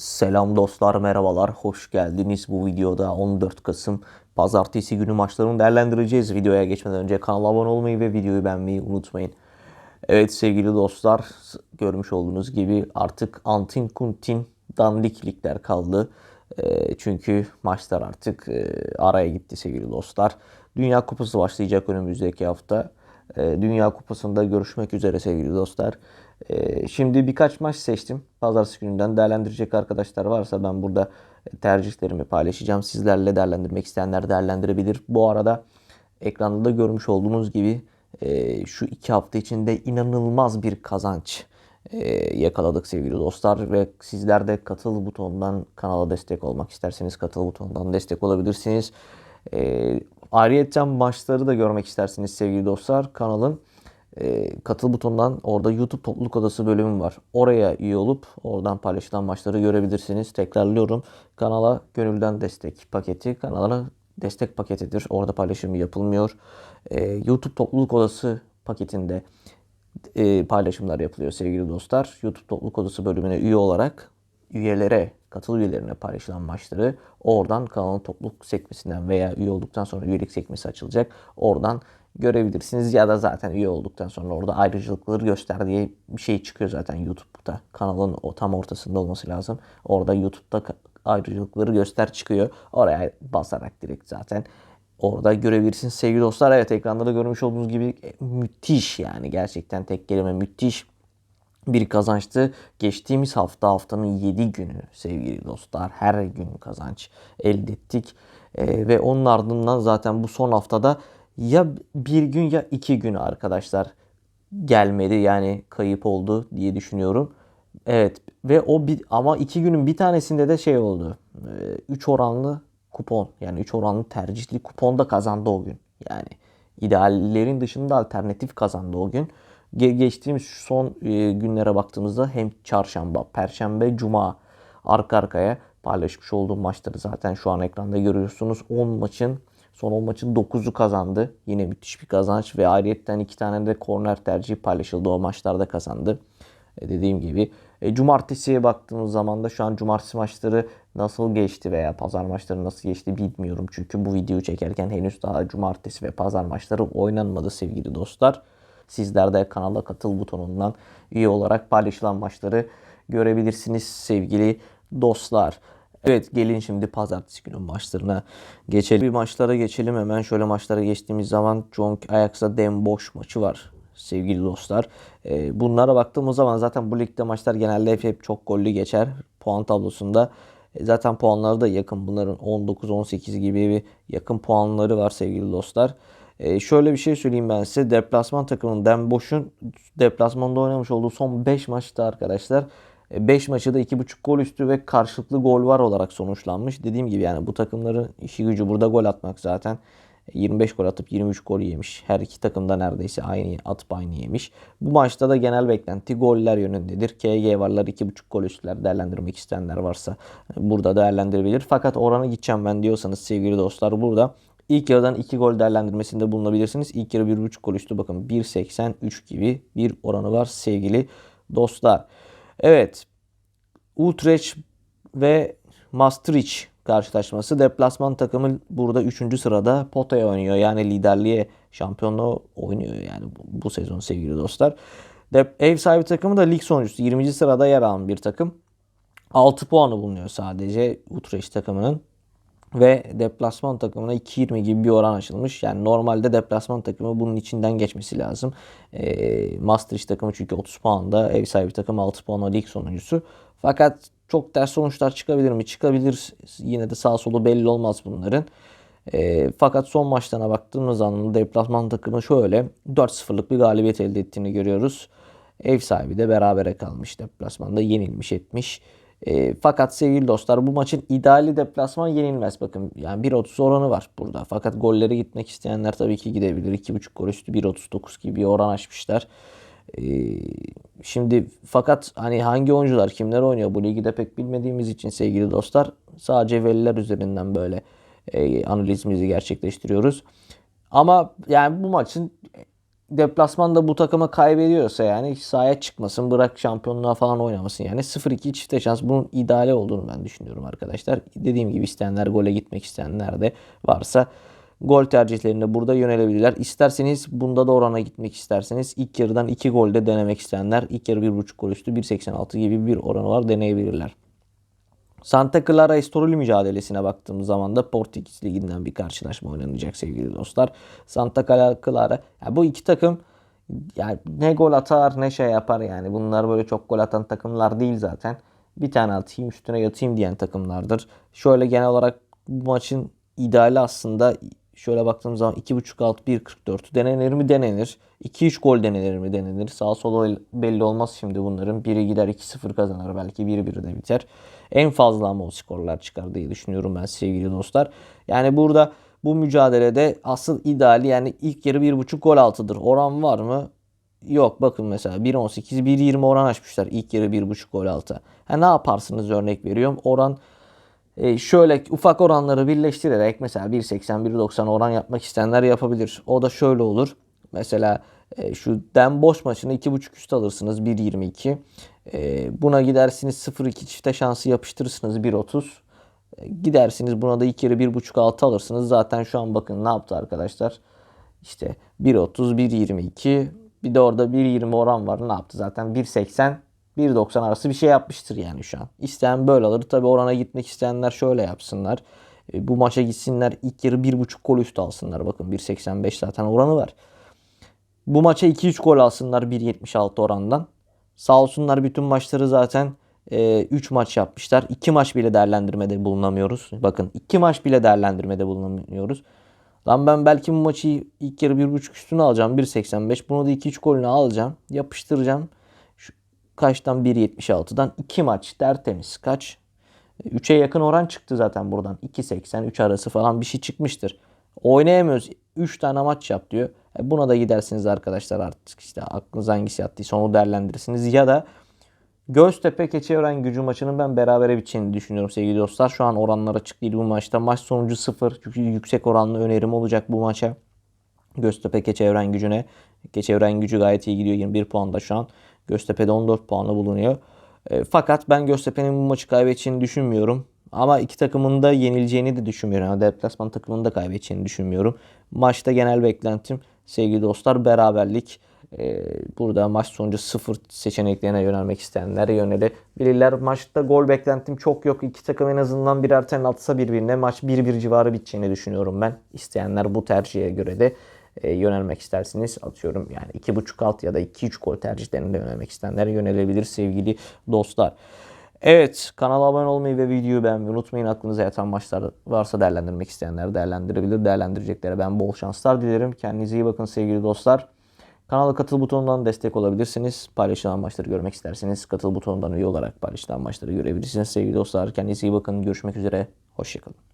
Selam dostlar, merhabalar, hoş geldiniz. Bu videoda 14 Kasım Pazartesi günü maçlarını değerlendireceğiz. Videoya geçmeden önce kanala abone olmayı ve videoyu beğenmeyi unutmayın. Evet sevgili dostlar, görmüş olduğunuz gibi artık Antin Kuntin dandik ligler kaldı. E, çünkü maçlar artık e, araya gitti sevgili dostlar. Dünya Kupası başlayacak önümüzdeki hafta. E, Dünya Kupası'nda görüşmek üzere sevgili dostlar. E, Şimdi birkaç maç seçtim. Pazartesi gününden değerlendirecek arkadaşlar varsa ben burada tercihlerimi paylaşacağım. Sizlerle değerlendirmek isteyenler değerlendirebilir. Bu arada ekranda da görmüş olduğunuz gibi e, şu iki hafta içinde inanılmaz bir kazanç e, yakaladık sevgili dostlar ve sizler de katıl butonundan kanala destek olmak isterseniz katıl butonundan destek olabilirsiniz. E, ayrıca maçları da görmek isterseniz sevgili dostlar kanalın e, katıl butonundan orada YouTube topluluk odası bölümü var. Oraya üye olup oradan paylaşılan maçları görebilirsiniz. Tekrarlıyorum. Kanala gönülden destek paketi kanala destek paketidir. Orada paylaşım yapılmıyor. E, YouTube topluluk odası paketinde e, paylaşımlar yapılıyor sevgili dostlar. YouTube topluluk odası bölümüne üye olarak üyelere, katıl üyelerine paylaşılan maçları oradan kanalın topluluk sekmesinden veya üye olduktan sonra üyelik sekmesi açılacak. Oradan görebilirsiniz ya da zaten üye olduktan sonra orada ayrıcalıkları göster diye bir şey çıkıyor zaten YouTube'da. Kanalın o tam ortasında olması lazım. Orada YouTube'da ayrıcalıkları göster çıkıyor. Oraya basarak direkt zaten orada görebilirsiniz sevgili dostlar. Evet ekranda da görmüş olduğunuz gibi e, müthiş yani gerçekten tek kelime müthiş bir kazançtı. Geçtiğimiz hafta haftanın 7 günü sevgili dostlar. Her gün kazanç elde ettik. Ee, ve onun ardından zaten bu son haftada ya bir gün ya iki gün arkadaşlar gelmedi. Yani kayıp oldu diye düşünüyorum. Evet ve o bir, ama iki günün bir tanesinde de şey oldu. 3 oranlı kupon yani 3 oranlı tercihli kupon da kazandı o gün. Yani ideallerin dışında alternatif kazandı o gün. Ge- geçtiğimiz son e, günlere baktığımızda hem çarşamba, perşembe, cuma arka arkaya paylaşmış olduğum maçları zaten şu an ekranda görüyorsunuz. 10 maçın son 10 maçın 9'u kazandı. Yine müthiş bir kazanç ve ayrıyetten 2 tane de korner tercihi paylaşıldı. O maçlarda kazandı. E, dediğim gibi. E, cumartesiye baktığımız zaman da şu an cumartesi maçları nasıl geçti veya pazar maçları nasıl geçti bilmiyorum. Çünkü bu videoyu çekerken henüz daha cumartesi ve pazar maçları oynanmadı sevgili dostlar. Sizler de kanala katıl butonundan üye olarak paylaşılan maçları görebilirsiniz sevgili dostlar. Evet gelin şimdi pazartesi günü maçlarına geçelim. Bir maçlara geçelim hemen. Şöyle maçlara geçtiğimiz zaman Jonk Ajax'a Den Bosch maçı var sevgili dostlar. Ee, bunlara baktığımız zaman zaten bu ligde maçlar genelde hep, hep çok gollü geçer puan tablosunda. E, Zaten puanları da yakın. Bunların 19-18 gibi bir yakın puanları var sevgili dostlar. Ee, şöyle bir şey söyleyeyim ben size. Deplasman takımının Den Bosch'un deplasmanda oynamış olduğu son 5 maçta arkadaşlar 5 maçı da 2.5 gol üstü ve karşılıklı gol var olarak sonuçlanmış. Dediğim gibi yani bu takımların işi gücü burada gol atmak zaten. 25 gol atıp 23 gol yemiş. Her iki takım da neredeyse aynı atıp aynı yemiş. Bu maçta da genel beklenti goller yönündedir. KG varlar 2.5 gol üstler değerlendirmek isteyenler varsa burada değerlendirebilir. Fakat oranı gideceğim ben diyorsanız sevgili dostlar burada İlk yarıdan 2 gol değerlendirmesinde bulunabilirsiniz. İlk yarı 1.5 gol üstü bakın 1.83 gibi bir oranı var sevgili dostlar. Evet. Utrecht ve Maastricht karşılaşması. Deplasman takımı burada 3. sırada potaya oynuyor. Yani liderliğe şampiyonluğu oynuyor yani bu, bu sezon sevgili dostlar. Dep ev sahibi takımı da lig sonuncusu 20. sırada yer alan bir takım. 6 puanı bulunuyor sadece Utrecht takımının ve deplasman takımına 2.20 gibi bir oran açılmış. Yani normalde deplasman takımı bunun içinden geçmesi lazım. E, Maastricht takımı çünkü 30 puanda, ev sahibi takım 6 puanla lig sonuncusu. Fakat çok ters sonuçlar çıkabilir mi? Çıkabilir. Yine de sağ solu belli olmaz bunların. E, fakat son maçlarına baktığımız zaman deplasman takımı şöyle 4-0'lık bir galibiyet elde ettiğini görüyoruz. Ev sahibi de berabere kalmış deplasmanda yenilmiş etmiş. E, fakat sevgili dostlar bu maçın ideali deplasman yenilmez. Bakın yani 1.30 oranı var burada. Fakat gollere gitmek isteyenler tabii ki gidebilir. 2.5 gol üstü 1.39 gibi bir oran açmışlar. E, şimdi fakat hani hangi oyuncular kimler oynuyor bu ligi de pek bilmediğimiz için sevgili dostlar sadece veriler üzerinden böyle e, analizimizi gerçekleştiriyoruz. Ama yani bu maçın deplasmanda bu takıma kaybediyorsa yani sahaya çıkmasın bırak şampiyonluğa falan oynamasın yani 0-2 çifte şans bunun ideali olduğunu ben düşünüyorum arkadaşlar. Dediğim gibi isteyenler gole gitmek isteyenler de varsa gol tercihlerinde burada yönelebilirler. İsterseniz bunda da orana gitmek isterseniz ilk yarıdan 2 golde denemek isteyenler ilk yarı 1.5 gol üstü 1.86 gibi bir oranı var deneyebilirler. Santa Clara Estoril mücadelesine baktığımız zaman da Portekiz Ligi'nden bir karşılaşma oynanacak sevgili dostlar. Santa Clara ya bu iki takım yani ne gol atar ne şey yapar yani. Bunlar böyle çok gol atan takımlar değil zaten. Bir tane atayım üstüne yatayım diyen takımlardır. Şöyle genel olarak bu maçın ideali aslında şöyle baktığımız zaman 2.5 alt 1.44 denenir mi denenir. 2-3 gol denenir mi denenir. Sağ sola belli olmaz şimdi bunların. Biri gider 2-0 kazanır belki 1-1 de biter. En fazla ama o skorlar çıkar diye düşünüyorum ben sevgili dostlar. Yani burada bu mücadelede asıl ideali yani ilk yarı 1.5 gol altıdır. Oran var mı? Yok bakın mesela 1.18 1.20 oran açmışlar ilk yarı 1.5 gol altı. Ha, ne yaparsınız örnek veriyorum. Oran e, şöyle ufak oranları birleştirerek mesela 1.80 1.90 oran yapmak isteyenler yapabilir. O da şöyle olur. Mesela e, şu Den boş maçını 2.5 üst alırsınız 1.22. E, buna gidersiniz 0.2 çifte şansı yapıştırırsınız 1.30. E, gidersiniz buna da ilk yarı 1.5 altı alırsınız. Zaten şu an bakın ne yaptı arkadaşlar. İşte 1.30 1.22 bir de orada 1.20 oran var. Ne yaptı zaten 1.80 1.90 arası bir şey yapmıştır yani şu an. İsteyen böyle alır. Tabi orana gitmek isteyenler şöyle yapsınlar. E, bu maça gitsinler ilk yarı 1.5 gol üstü alsınlar. Bakın 1.85 zaten oranı var. Bu maça 2-3 gol alsınlar 1.76 orandan. Sağ olsunlar bütün maçları zaten 3 e, maç yapmışlar. 2 maç bile değerlendirmede bulunamıyoruz. Bakın 2 maç bile değerlendirmede bulunamıyoruz. Lan ben belki bu maçı ilk yarı 1.5 üstüne alacağım. 1.85. Bunu da 2-3 golünü alacağım. Yapıştıracağım. Kaçtan 1.76'dan 2 maç tertemiz. Kaç? 3'e yakın oran çıktı zaten buradan. 2.80 3 arası falan bir şey çıkmıştır. Oynayamıyoruz. 3 tane maç yap diyor. E buna da gidersiniz arkadaşlar artık işte aklınız hangisi yattıysa onu değerlendirirsiniz. Ya da Göztepe Keçiören gücü maçının ben berabere biteceğini düşünüyorum sevgili dostlar. Şu an oranlar açık değil bu maçta. Maç sonucu 0. Çünkü yüksek oranlı önerim olacak bu maça. Göztepe Keçiören gücüne. Keçiören gücü gayet iyi gidiyor. 21 puanda şu an. Göztepe'de 14 puanla bulunuyor. E, fakat ben Göztepe'nin bu maçı kaybedeceğini düşünmüyorum. Ama iki takımın da yenileceğini de düşünmüyorum. Yani deplasman takımının da kaybedeceğini düşünmüyorum. Maçta genel beklentim sevgili dostlar beraberlik. Ee, burada maç sonucu sıfır seçeneklerine yönelmek isteyenlere yönelebilirler. Maçta gol beklentim çok yok. İki takım en azından birer tane atsa birbirine maç 1-1 civarı biteceğini düşünüyorum ben. İsteyenler bu tercihe göre de e, yönelmek isterseniz atıyorum yani 2.5 alt ya da 2-3 gol tercihlerine yönelmek isteyenler yönelebilir sevgili dostlar. Evet kanala abone olmayı ve videoyu beğenmeyi unutmayın. Aklınıza yatan maçlar varsa değerlendirmek isteyenler değerlendirebilir. Değerlendireceklere ben bol şanslar dilerim. Kendinize iyi bakın sevgili dostlar. Kanala katıl butonundan destek olabilirsiniz. Paylaşılan maçları görmek isterseniz katıl butonundan üye olarak paylaşılan maçları görebilirsiniz sevgili dostlar. Kendinize iyi bakın. Görüşmek üzere. Hoşçakalın.